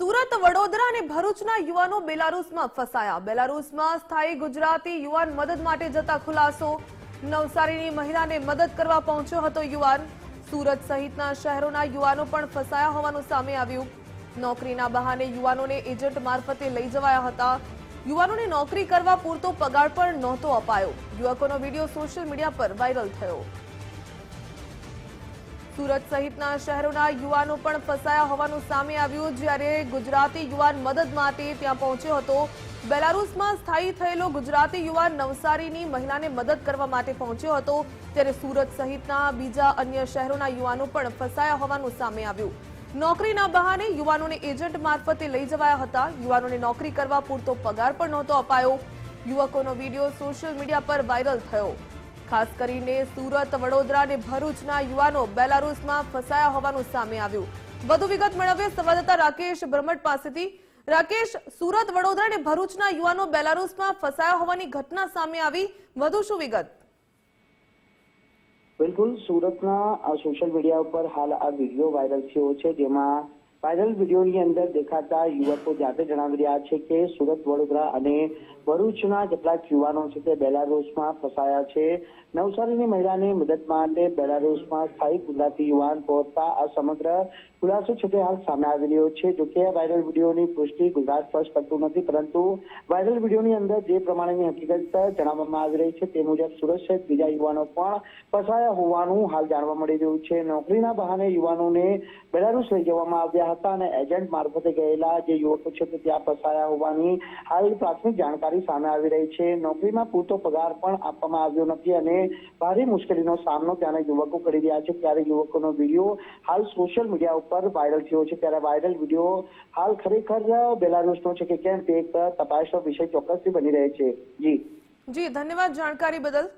સુરત, વડોદરા અને ભરૂચના યુવાનો બેલારુસમાં ફસાયા. બેલારુસમાં સ્થાયી ગુજરાતી યુવાન મદદ માટે જતા ખુલાસો. નવસારીની મહિલાને મદદ કરવા પહોંચ્યો હતો યુવાન. સુરત સહિતના શહેરોના યુવાનો પણ ફસાયા હોવાનું સામે આવ્યું. નોકરીના બહાને યુવાનોને એજન્ટ મારફતે લઈ જવાયા હતા. યુવાનોને નોકરી કરવા પૂરતો પગાર પણ નહોતો અપાયો. યુવકોનો વીડિયો સોશિયલ મીડિયા પર વાયરલ થયો. સુરત સહિતના શહેરોના યુવાનો પણ ફસાયા હોવાનું સામે આવ્યું. જ્યારે ગુજરાતી યુવાન મદદ માટે ત્યાં પહોંચ્યો હતો. બેલારુસમાં સ્થાયી થયેલો ગુજરાતી યુવાન નવસારીની મહિલાને મદદ કરવા માટે પહોંચ્યો હતો. ત્યારે સુરત સહિતના બીજા અન્ય શહેરોના યુવાનો પણ ફસાયા હોવાનું સામે આવ્યું. નોકરીના બહાને યુવાનોને એજન્ટ મારફતે લઈ જવાયા હતા. યુવાનોને નોકરી કરવા પૂરતો પગાર પણ નહોતો અપાયો. યુવકોનો વીડિયો સોશિયલ મીડિયા પર વાયરલ થયો. ખાસ કરીને સુરત, વડોદરા અને ભરૂચના યુવાનો બેલારૂસમાં ફસાયા હોવાનું સામે આવ્યું. વધુ વિગત મેળવીએ સંવાદદાતા રાકેશ બ્રહ્મટ પાસેથી. રાકેશ, સુરત, વડોદરા અને ભરૂચના યુવાનો બેલારૂસમાં ફસાયા હોવાની ઘટના સામે આવી. વધુ શું વિગત? બિલકુલ, સુરતના સોશિયલ મીડિયા ઉપર હાલ આ વીડિયો વાયરલ થયો છે, જેમાં વાયરલ વિડીયોની અંદર દેખાતા યુવકો જાતે જણાવી રહ્યા છે કે સુરત, વડોદરા અને ભરૂચના કેટલાક યુવાનો છે તે બેલારુસમાં ફસાયા છે. નવસારીની મહિલાને મદદ માટે બેલારુસમાં સ્થાયી ગુજરાતી યુવાન પહોંચતા આ સમગ્ર ખુલાસો છે તે હાલ સામે આવી રહ્યો છે. જો કે વાયરલ વિડીયોની પુષ્ટિ ગુજરાત ફર્સ્ટ કરતું નથી, પરંતુ વાયરલ વિડીયોની અંદર જે પ્રમાણેની હકીકત જણાવવામાં આવી રહી છે તે મુજબ સુરત સહિત બીજા યુવાનો પણ ફસાયા હોવાનું હાલ જાણવા મળી રહ્યું છે. નોકરીના બહાને યુવાનોને બેલારૂસ લઈ જવામાં આવ્યા હતા અને એજન્ટ મારફતે ગયેલા જે યુવકો છે તે ત્યાં ફસાયા હોવાની હાલ પ્રાથમિક જાણકારી સામે આવી રહી છે. નોકરીમાં પૂરતો પગાર પણ આપવામાં આવ્યો નથી અને ભારે મુશ્કેલીનો સામનો ત્યાંના યુવકો કરી રહ્યા છે. ત્યારે યુવકોનો વીડિયો હાલ સોશિયલ મીડિયા ઉપર વાયરલ થયો છે. ત્યારે વાયરલ વીડિયો હાલ ખરેખર બેલારુસનો છે કે કેમ તે એક તપાસનો વિષય ચોક્કસથી બની રહે છે. જી. જી, ધન્યવાદ જાણકારી બદલ.